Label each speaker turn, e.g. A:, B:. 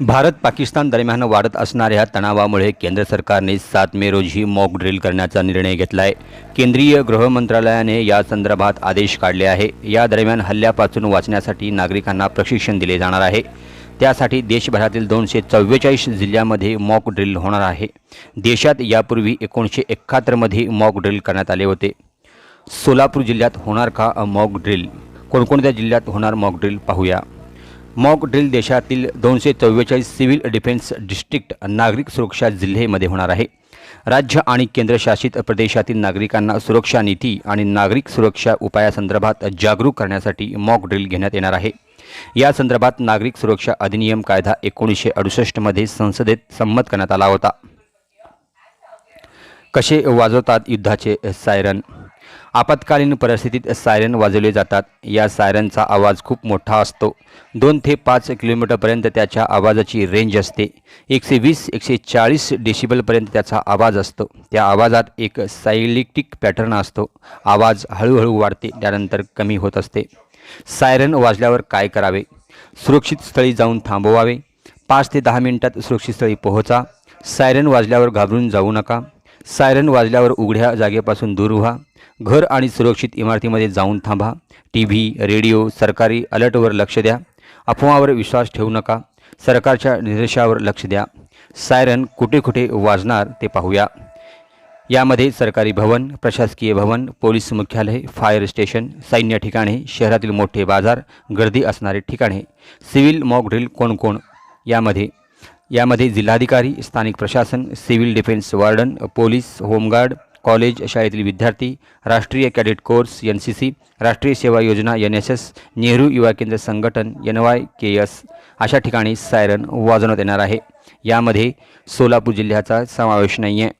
A: Bharat Pakistan दरम्यान वाढत असणाऱ्या तणावामुळे केंद्र सरकारने सात मे रोजी मॉक ड्रिल करण्याचा निर्णय घेतला आहे केंद्रीय गृह मंत्रालयाने या संदर्भात आदेश काढले आहे. या दरम्यान हल्ल्यापासून वाचण्यासाठी नागरिकांना प्रशिक्षण दिले जाणार आहे. त्यासाठी देशभरातील दोनशे चव्वेचाळीस जिल्ह्यामध्ये मॉक ड्रिल होणार आहे. देशात यापूर्वी एकोणीसशे एकाहत्तरमध्ये मॉक ड्रिल करण्यात आले होते. सोलापूर जिल्ह्यात होणार का मॉक ड्रिल? कोणकोणत्या जिल्ह्यात होणार मॉक ड्रिल पाहूया. मॉक ड्रिल देशातील दोनशे चव्वेचाळीस सिव्हिल डिफेन्स डिस्ट्रिक्ट नागरिक सुरक्षा जिल्हेमध्ये होणार आहे. राज्य आणि केंद्रशासित प्रदेशातील नागरिकांना सुरक्षा नीती आणि नागरिक सुरक्षा उपायासंदर्भात जागरूक करण्यासाठी मॉक ड्रिल घेण्यात येणार आहे. या संदर्भात नागरिक सुरक्षा अधिनियम कायदा एकोणीसशे अडुसष्टमध्ये संसदेत संमत करण्यात आला होता. कसे वाजवतात युद्धाचे सायरन? आपत्कालीन परिस्थितीत सायरन वाजवले जातात. या सायरनचा आवाज खूप मोठा असतो. दोन ते पाच किलोमीटरपर्यंत त्याच्या आवाजाची रेंज असते. एकशे वीस एकशे चाळीस डेसिबलपर्यंत त्याचा आवाज असतो. त्या आवाजात एक सायलिक्टिक पॅटर्न असतो. आवाज हळूहळू वाढते त्यानंतर कमी होत असते. सायरन वाजल्यावर काय करावे? सुरक्षित स्थळी जाऊन थांबवावे. पाच ते दहा मिनिटात सुरक्षित स्थळी पोहोचा. सायरन वाजल्यावर घाबरून जाऊ नका. सायरन वाजल्यावर उघड्या जागेपासून दूर व्हा. घर आणि सुरक्षित इमारतीमध्ये जाऊन थांबा. टी व्ही रेडिओ सरकारी अलर्टवर लक्ष द्या. अफवावर विश्वास ठेवू नका. सरकारच्या निर्देशावर लक्ष द्या. सायरन कुठे कुठे वाजणार ते पाहूया. यामध्ये सरकारी भवन प्रशासकीय भवन पोलीस मुख्यालय फायर स्टेशन सैन्य ठिकाणे शहरातील मोठे बाजार गर्दी असणारे ठिकाणे सिव्हिल मॉक ड्रिल कोण कोण? यामध्ये यामध्ये जिल्हाधिकारी स्थानिक प्रशासन civil defence warden police home guard college शाळेतील विद्यार्थी राष्ट्रीय cadet corps N C C राष्ट्रीय सेवा योजना एन एस एस नेहरू युवा केंद्र संघटन एन वाय के एस. अशा ठिकाणी सायरन वाजवण्यात येणार आहे. यामध्ये सोलापूर जिल्ह्याचा समावेश नाही आहे